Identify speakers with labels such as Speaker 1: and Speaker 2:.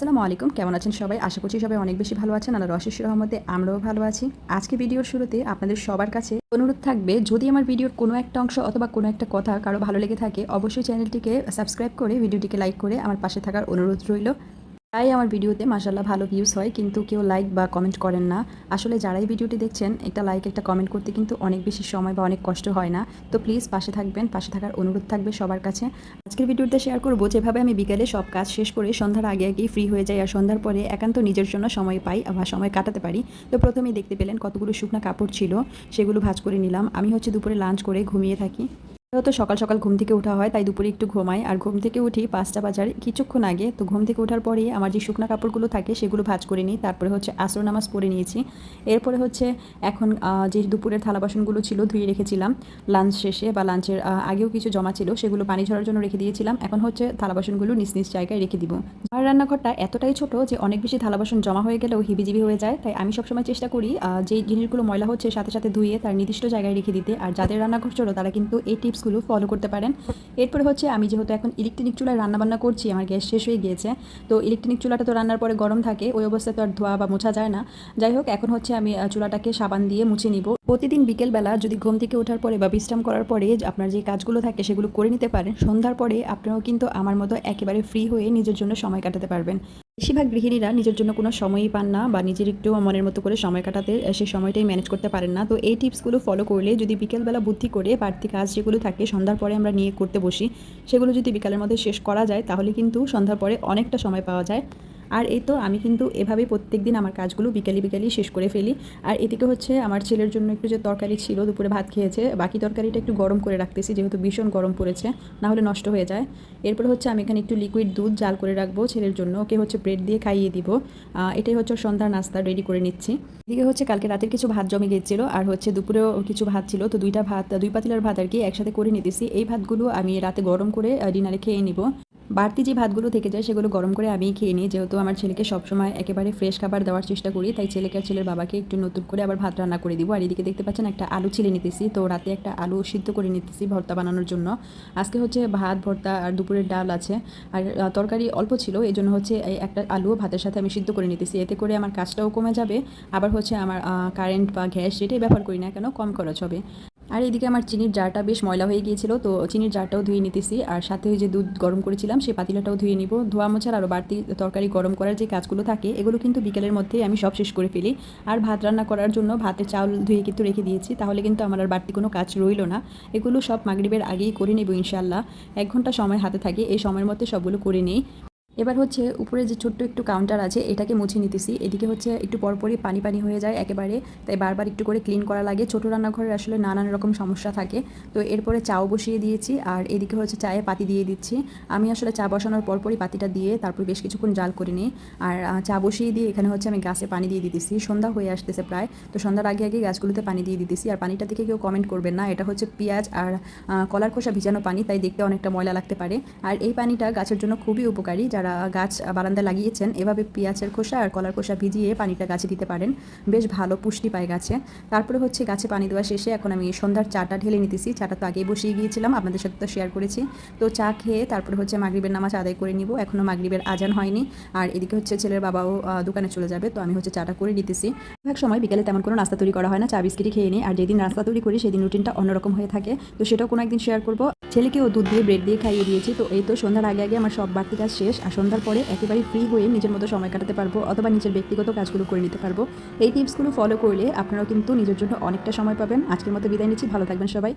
Speaker 1: আসসালামু আলাইকুম। কেমন আছেন সবাই? আশা করছি সবাই অনেক বেশি ভালো আছেন। আল্লাহ রশেষ রহমতে আমরাও ভালো আছি। আজকে ভিডিওর শুরুতে আপনাদের সবার কাছে অনুরোধ থাকবে, যদি আমার ভিডিওর কোনো একটা অংশ অথবা কোনো একটা কথা কারও ভালো লেগে থাকে, অবশ্যই চ্যানেলটিকে সাবস্ক্রাইব করে ভিডিওটিকে লাইক করে আমার পাশে থাকার অনুরোধ রইল। তাই আমার ভিডিওতে মাসাল্লাহ ভালো ভিউজ হয়, কিন্তু কেউ লাইক বা কমেন্ট করেন না। আসলে যারাই ভিডিওটি দেখছেন, একটা লাইক একটা কমেন্ট করতে কিন্তু অনেক বেশি সময় বা অনেক কষ্ট হয় না। তো প্লিজ পাশে থাকবেন, পাশে থাকার অনুরোধ থাকবে সবার কাছে। আজকের ভিডিওতে শেয়ার করব, যেভাবে আমি বিকেলে সব কাজ শেষ করে সন্ধ্যার আগে আগেই ফ্রি হয়ে যাই আর সন্ধ্যার পরে একান্ত নিজের জন্য সময় পাই বা সময় কাটাতে পারি। তো প্রথমেই দেখতে পেলেন কতগুলো শুকনা কাপড় ছিল, সেগুলো ভাঁজ করে নিলাম। আমি হচ্ছে দুপুরে লাঞ্চ করে ঘুমিয়ে থাকি। তো সকাল সকাল ঘুম থেকে ওঠা হয়, তাই দুপুরে একটু ঘুমাই। আর ঘুম থেকে উঠি পাঁচটা বাজার কিছুক্ষণ আগে, তো ঘুম থেকে ওঠার পরে আমার যে শুকনো কাপড়গুলো থাকে, সেগুলো ভাজ করে নিই। তারপরে হচ্ছে আসর নামাজ পড়ে নিয়েছি। এরপরে হচ্ছে এখন যে দুপুরের থালা বাসনগুলো ছিল ধুয়ে রেখেছিলাম লাঞ্চ শেষে বা লাঞ্চের আগেও কিছু জমা ছিল, সেগুলো পানি ঝরার জন্য রেখে দিয়েছিলাম। এখন হচ্ছে থালা বাসনগুলো নিজ নিজ জায়গায় রেখে দিব। আমার রান্নাঘরটা এতটাই ছোট যে অনেক বেশি থালা বাসন জমা হয়ে গেলেও হিবিজিবি হয়ে যায়। তাই আমি সবসময় চেষ্টা করি যে জিনিসগুলো ময়লা হচ্ছে, সাথে সাথে ধুয়ে তার নির্দিষ্ট জায়গায় রেখে দিতে। আর যাদের রান্নাঘর ছোট, তারা কিন্তু এই টিপসগুলো ফলো করতে পারেন। এরপরে হচ্ছে আমি যেহেতু এখন ইলেকট্রিক চুলায় রান্নাবান্না করছি, আমার গ্যাস শেষ হয়ে গিয়েছে। তো ইলেকট্রিক চুলাটা তো রান্নার পরে গরম থাকে, ওই অবস্থায় তো আর ধোয়া বা মোছা যায় না। যাই হোক, এখন হচ্ছে আমি চুলাটাকে সাবান দিয়ে মুছে নিব। প্রতিদিন বিকেলবেলা যদি ঘুম থেকে ওঠার পরে বা বিশ্রাম করার পরে আপনার যে কাজগুলো থাকে সেগুলো করে নিতে পারেন, সন্ধ্যার পরে আপনারাও কিন্তু আমার মতো একেবারে ফ্রি হয়ে নিজের জন্য সময় কাটাতে পারবেন। বেশিরভাগ গৃহিণীরা নিজের জন্য কোনো সময়ই পান না বা নিজের একটু মনের মতো করে সময় কাটাতে সেই সময়টাই ম্যানেজ করতে পারেন না। তো এই টিপসগুলো ফলো করলে যদি বিকেলবেলা বুদ্ধি করে বাড়তি কাজ যেগুলো থাকে, সন্ধ্যার পরে আমরা নিয়ে করতে বসি, সেগুলো যদি বিকালের মধ্যে শেষ করা যায়, তাহলে কিন্তু সন্ধ্যার পরে অনেকটা সময় পাওয়া যায়। আর এই তো আমি কিন্তু এভাবেই প্রত্যেক দিন আমার কাজগুলো বিকেলি বিকেলি শেষ করে ফেলি। আর এদিকে হচ্ছে আমার ছেলের জন্য একটু যে তরকারি ছিল, দুপুরে ভাত খেয়েছে, বাকি তরকারিটা একটু গরম করে রাখতেছি, যেহেতু ভীষণ গরম পড়েছে না হলে নষ্ট হয়ে যায়। এরপর হচ্ছে আমি এখানে একটু লিকুইড দুধ জাল করে রাখব ছেলের জন্য, ওকে হচ্ছে ব্রেড দিয়ে খাইয়ে দিব। এটাই হচ্ছে সন্ধ্যার নাস্তা রেডি করে নিচ্ছি। এদিকে হচ্ছে কালকে রাতের কিছু ভাত জমে গিয়েছিল আর হচ্ছে দুপুরেও কিছু ভাত ছিল, তো দুইটা ভাত, দুই পাতিলার ভাত আর কি একসাথে করে নিতেছি। এই ভাতগুলো আমি রাতে গরম করে ডিনারে খেয়ে নিব। বাড়তি যে ভাতগুলো থেকে যায় সেগুলো গরম করে আমিই খেয়ে নিই। যেহেতু আমার ছেলেকে সবসময় একেবারে ফ্রেশ খাবার দেওয়ার চেষ্টা করি, তাই ছেলেকে আর ছেলের বাবাকে একটু নতুন করে আবার ভাত রান্না করে দিব। আর এদিকে দেখতে পাচ্ছেন একটা আলু ছিলে নিতেছি, তো রাতে একটা আলু সিদ্ধ করে নিতেছি ভর্তা বানানোর জন্য। আজকে হচ্ছে ভাত, ভর্তা আর দুপুরের ডাল আছে। আর তরকারি অল্প ছিল এই জন্য হচ্ছে একটা আলুও ভাতের সাথে আমি সিদ্ধ করে নিতেছি। এতে করে আমার কাজটাও কমে যাবে। আবার হচ্ছে আমার কারেন্ট বা গ্যাস যেটাই ব্যবহার করি না কেন, কম খরচ হবে। আর এদিকে আমার চিনির জারটা বেশ ময়লা হয়ে গিয়েছিল, তো চিনির জারটাও ধুয়ে নিতেছি। আর সাথে যে দুধ গরম করেছিলাম, সেই পাতিলাটাও ধুয়ে নিব। ধোয়া মোছার আরও বাড়তি তরকারি গরম করার যে কাজগুলো থাকে, এগুলো কিন্তু বিকেলের মধ্যেই আমি সব শেষ করে ফেলি। আর ভাত রান্না করার জন্য ভাতের চাউল ধুয়ে কিন্তু রেখে দিয়েছি, তাহলে কিন্তু আমার আর বাড়তি কোনো কাজ রইল না। এগুলো সব মাগরিবের আগেই করে নেব ইনশাল্লাহ এক ঘণ্টা সময় হাতে থাকে, এই সময়ের মধ্যে সবগুলো করে নিই। এবার হচ্ছে উপরে যে ছোট্ট একটু কাউন্টার আছে, এটাকে মুছে নিতেছি। এদিকে হচ্ছে একটু পরপরই পানি পানি হয়ে যায় একেবারে, তাই বারবার একটু করে ক্লিন করা লাগে। ছোটো রান্নাঘরে আসলে নানান রকম সমস্যা থাকে। তো এরপরে চাও বসিয়ে দিয়েছি, আর এদিকে হচ্ছে চায়ে পাতি দিয়ে দিচ্ছি। আমি আসলে চা বসানোর পরপরই পাতিটা দিয়ে তারপর বেশ কিছুক্ষণ জাল করে নিই। আর চা বসিয়ে দিয়ে এখানে হচ্ছে আমি গাছে পানি দিয়ে দিতেছি। সন্ধ্যা হয়ে আসতেছে প্রায়। তো সন্ধ্যার আগে আগে গাছগুলোতে পানি দিয়ে দিতেছি। আর পানিটা থেকে কেউ কমেন্ট করবেন না। এটা হচ্ছে পেঁয়াজ আর কলার খোসা ভিজানো পানি, তাই দেখতে অনেকটা ময়লা লাগতে পারে। আর এই পানিটা গাছের জন্য খুবই উপকারী। যারা গাছ বারান্দা লাগিয়েছেন। এভাবে পেঁয়াজের খোসা আর কলার খোসা ভিজিয়ে পানিটা গাছে দিতে পারেন। বেশ ভালো পুষ্টি পায় গাছে। তারপরে হচ্ছে গাছে পানি দেওয়া শেষে এখন আমি সন্ধ্যার চাটা ঢেলে নিতেছি। চাটা তো আগেই বসিয়ে গিয়েছিলাম, আপনাদের সাথে তো শেয়ার করেছি। তো চা খেয়ে তারপরে হচ্ছে মাগরিবের নামাজ আদায় করে নিব। এখনও মাগরিবের আজান হয়নি। আর এদিকে হচ্ছে ছেলের বাবাও দোকানে চলে যাবে। তো আমি হচ্ছে চাটা করে নিতেছি। এক সময় বিকেলে তেমন কোনো নাস্তা তৈরি করা হয় না। চা, বিস্কিটই খেয়ে নিই। আর যেদিন নাস্তা তৈরি করি, সেদিন রুটিনটা অন্যরকম হয়ে থাকে। তো সেটাও কোনো একদিন শেয়ার করব। ছেলেকেও দুধ দিয়ে ব্রেড দিয়ে খাইয়ে দিয়েছি। তো এই তো সন্ধ্যার আগে আগে আমার সব বাড়তি কাজ শেষ। আর সন্ধ্যার পরে একেবারে ফ্রি হয়ে নিজের মতো সময় কাটাতে পারব অথবা নিজের ব্যক্তিগত কাজগুলো করে নিতে পারব। এই টিপসগুলো ফলো করলে আপনারাও কিন্তু নিজের জন্য অনেকটা সময় পাবেন। আজকের মতো বিদায় নিচ্ছি। ভালো থাকবেন সবাই।